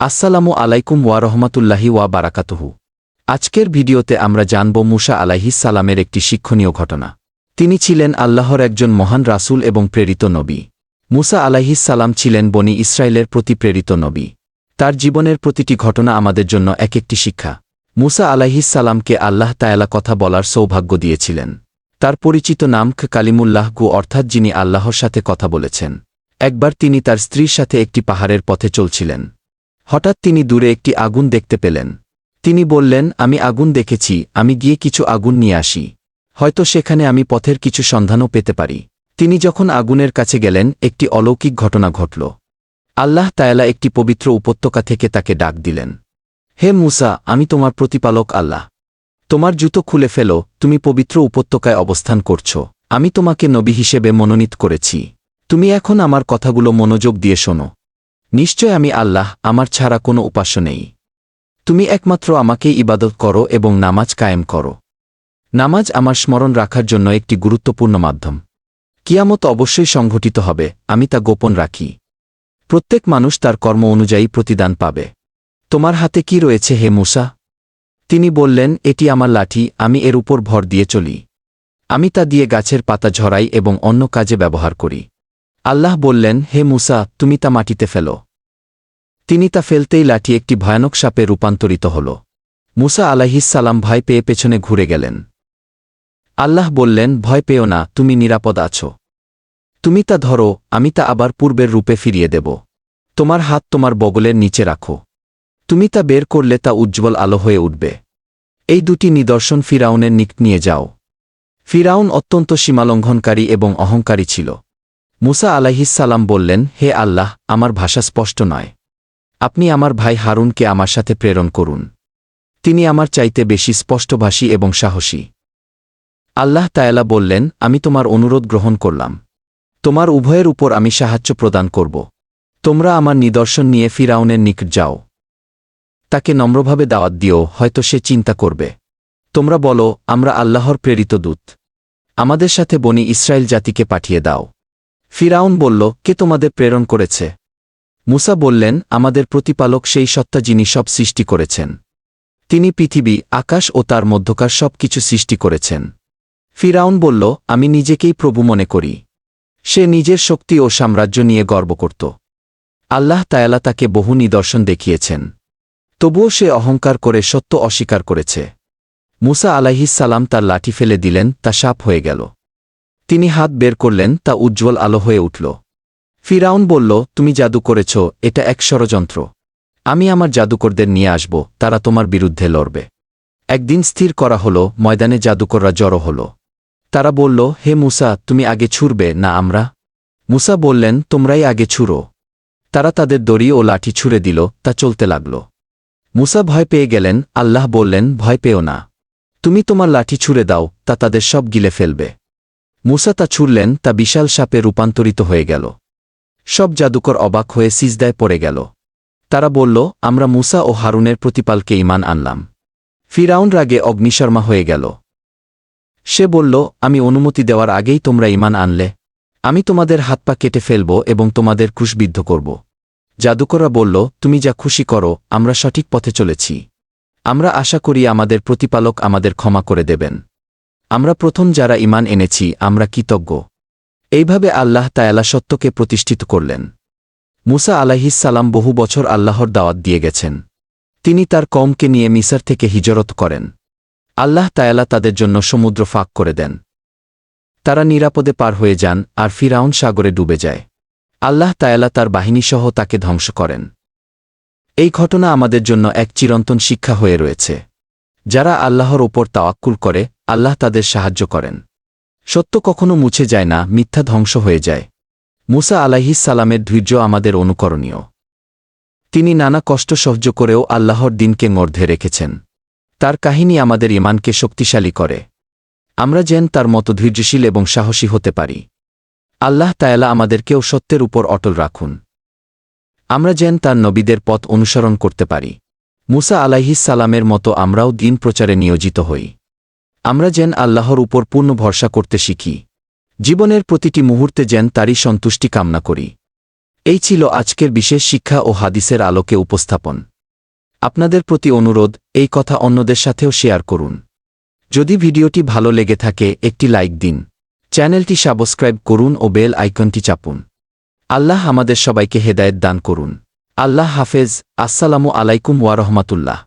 আসসালামু আলাইকুম ওয়া রহমাতুল্লাহি ওয়া বারাকাতুহু। আজকের ভিডিওতে আমরা জানব মুসা আলাইহিস সালামের একটি শিক্ষণীয় ঘটনা। তিনি ছিলেন আল্লাহর একজন মহান রাসূল এবং প্রেরিত নবী। মুসা আলাইহিস সালাম ছিলেন বনি ইসরায়েলের প্রতি প্রেরিত নবী। তার জীবনের প্রতিটি ঘটনা আমাদের জন্য এক একটি শিক্ষা। মুসা আলাইহিস সালামকে আল্লাহ তায়ালা কথা বলার সৌভাগ্য দিয়েছিলেন। তার পরিচিত নাম কালিমুল্লাহ গু অর্থাৎ যিনি আল্লাহর সাথে কথা বলেছেন। একবার তিনি তার স্ত্রীর সাথে একটি পাহাড়ের পথে চলছিলেন। হঠাৎ তিনি দূরে একটি আগুন দেখতে পেলেন। তিনি বললেন, আমি আগুন দেখেছি, আমি গিয়ে কিছু আগুন নিয়ে আসি। হয়তো সেখানে আমি পথের কিছু সন্ধানও পেতে পারি। তিনি যখন আগুনের কাছে গেলেন, একটি অলৌকিক ঘটনা ঘটল। আল্লাহ তায়ালা একটি পবিত্র উপত্যকা থেকে তাকে ডাক দিলেন, হে মুসা, আমি তোমার প্রতিপালক আল্লাহ। তোমার জুতো খুলে ফেলো, তুমি পবিত্র উপত্যকায় অবস্থান করছ। আমি তোমাকে নবী হিসেবে মনোনীত করেছি। তুমি এখন আমার কথাগুলো মনোযোগ দিয়ে শোনো। নিশ্চয় আমি আল্লাহ, আমার ছাড়া কোনো উপাস্য নেই। তুমি একমাত্র আমাকেই ইবাদত করো এবং নামাজ কায়েম করো। নামাজ আমার স্মরণ রাখার জন্য একটি গুরুত্বপূর্ণ মাধ্যম। কিয়ামত অবশ্যই সংঘটিত হবে, আমি তা গোপন রাখি। প্রত্যেক মানুষ তার কর্ম অনুযায়ী প্রতিদান পাবে। তোমার হাতে কি রয়েছে হে মুসা? তিনি বললেন, এটি আমার লাঠি, আমি এর উপর ভর দিয়ে চলি। আমি তা দিয়ে গাছের পাতা ঝরাই এবং অন্য কাজে ব্যবহার করি। আল্লাহ বললেন, হে মুসা, তুমি তা মাটিতে ফেলো। তিনি তা ফেলতেই লাঠি একটি ভয়ানক সাপে রূপান্তরিত হল। মুসা আলাহিসাল্লাম ভয় পেয়ে পেছনে ঘুরে গেলেন। আল্লাহ বললেন, ভয় পেও না, তুমি নিরাপদ আছো। তুমি তা ধরো, আমি তা আবার পূর্বের রূপে ফিরিয়ে দেব। তোমার হাত তোমার বগলের নিচে রাখো। তুমি তা বের করলে তা উজ্জ্বল আলো হয়ে উঠবে। এই দুটি নিদর্শন ফিরাউনের নিক নিয়ে যাও। ফিরাউন অত্যন্ত সীমালঙ্ঘনকারী এবং অহংকারী ছিল। মুসা আলাহিসাল্লাম বললেন, হে আল্লাহ, আমার ভাষা স্পষ্ট নয়। আপনি আমার ভাই হারুনকে আমার সাথে প্রেরণ করুন। তিনি আমার চাইতে বেশি স্পষ্টভাষী এবং সাহসী। আল্লাহ তায়ালা বললেন, আমি তোমার অনুরোধ গ্রহণ করলাম। তোমার উভয়ের উপর আমি সাহায্য প্রদান করব। তোমরা আমার নিদর্শন নিয়ে ফিরাউনের নিকট যাও। তাকে নম্রভাবে দাওয়াত দিও, হয়তো সে চিন্তা করবে। তোমরা বলো, আমরা আল্লাহর প্রেরিত দূত। আমাদের সাথে বনি ইসরায়েল জাতিকে পাঠিয়ে দাও। ফিরাউন বলল, কে তোমাদের প্রেরণ করেছে? মুসা বললেন, আমাদের প্রতিপালক সেই সত্তা যিনি সব সৃষ্টি করেছেন। তিনি পৃথিবী, আকাশ ও তার মধ্যকার সব কিছু সৃষ্টি করেছেন। ফিরাউন বলল, আমি নিজেকেই প্রভু মনে করি। সে নিজের শক্তি ও সাম্রাজ্য নিয়ে গর্ব করত। আল্লাহ তায়ালা তাকে বহু নিদর্শন দেখিয়েছেন। তবুও সে অহংকার করে সত্য অস্বীকার করেছে। মুসা আলাহিস সালাম তার লাঠি ফেলে দিলেন, তা সাপ হয়ে গেল। তিনি হাত বের করলেন, তা উজ্জ্বল আলো হয়ে উঠল। ফিরাউন বলল, তুমি জাদু করেছ, এটা এক ষড়যন্ত্র। আমি আমার জাদুকরদের নিয়ে আসব, তারা তোমার বিরুদ্ধে লড়বে। একদিন স্থির করা হল, ময়দানে জাদুকররা জড়ো হল। তারা বলল, হে মুসা, তুমি আগে ছুড়বে, না আমরা? মুসা বললেন, তোমরাই আগে ছুড়ো। তারা তাদের দড়ি ও লাঠি ছুঁড়ে দিল, তা চলতে লাগল। মুসা ভয় পেয়ে গেলেন, আল্লাহ বললেন, ভয় পেও না। তুমি তোমার লাঠি ছুঁড়ে দাও, তা তাদের সব গিলে ফেলবে। মুসা তা ছুড়লেন, তা বিশাল সাপে রূপান্তরিত হয়ে গেল। সব জাদুকর অবাক হয়ে সিজদায় পড়ে গেল। তারা বলল, আমরা মুসা ও হারুনের প্রতিপালকে ইমান আনলাম। ফিরাউন রাগে অগ্নিশর্মা হয়ে গেল। সে বলল, আমি অনুমতি দেওয়ার আগেই তোমরা ইমান আনলে। আমি তোমাদের হাত পা কেটে ফেলব এবং তোমাদের ক্রুশবিদ্ধ করব। জাদুকররা বলল, তুমি যা খুশি করো, আমরা সঠিক পথে চলেছি। আমরা আশা করি আমাদের প্রতিপালক আমাদের ক্ষমা করে দেবেন। আমরা প্রথম যারা ইমান এনেছি, আমরা কৃতজ্ঞ। এইভাবে আল্লাহ তায়ালা সত্যকে প্রতিষ্ঠিত করলেন। মুসা আলাহিসাল্লাম বহু বছর আল্লাহর দাওয়াত দিয়ে গেছেন। তিনি তার কমকে নিয়ে মিসার থেকে হিজরত করেন। আল্লাহ তায়ালা তাদের জন্য সমুদ্র ফাঁক করে দেন। তারা নিরাপদে পার হয়ে যান আর ফিরাউন সাগরে ডুবে যায়। আল্লাহ তায়ালা তার বাহিনীসহ তাকে ধ্বংস করেন। এই ঘটনা আমাদের জন্য এক চিরন্তন শিক্ষা হয়ে রয়েছে। যারা আল্লাহর ওপর তাওয়াক্কুল করে, আল্লাহ তাদের সাহায্য করেন। সত্য কখনো মুছে যায় না, মিথ্যা ধ্বংস হয়ে যায়। মুসা সালামের ধৈর্য আমাদের অনুকরণীয়। তিনি নানা কষ্ট সহ্য করেও আল্লাহর দিনকে মর্ধে রেখেছেন। তার কাহিনী আমাদের ইমানকে শক্তিশালী করে। আমরা যেন তার মতো ধৈর্যশীল এবং সাহসী হতে পারি। আল্লাহ তায়ালা আমাদেরকেও সত্যের উপর অটল রাখুন। আমরা যেন তার নবীদের পথ অনুসরণ করতে পারি। মুসা সালামের মতো আমরাও দিন প্রচারে নিয়োজিত হই। আমরা যেন আল্লাহর উপর পূর্ণ ভরসা করতে শিখি। জীবনের প্রতিটি মুহূর্তে যেন তারই সন্তুষ্টি কামনা করি। এই ছিল আজকের বিশেষ শিক্ষা ও হাদিসের আলোকে উপস্থাপন। আপনাদের প্রতি অনুরোধ, এই কথা অন্যদের সাথেও শেয়ার করুন। যদি ভিডিওটি ভালো লেগে থাকে, একটি লাইক দিন। চ্যানেলটি সাবস্ক্রাইব করুন ও বেল আইকনটি চাপুন। আল্লাহ আমাদের সবাইকে হেদায়েত দান করুন। আল্লাহ হাফেজ আসসালামু আলাইকুম ওয়ারহমাতুল্লাহ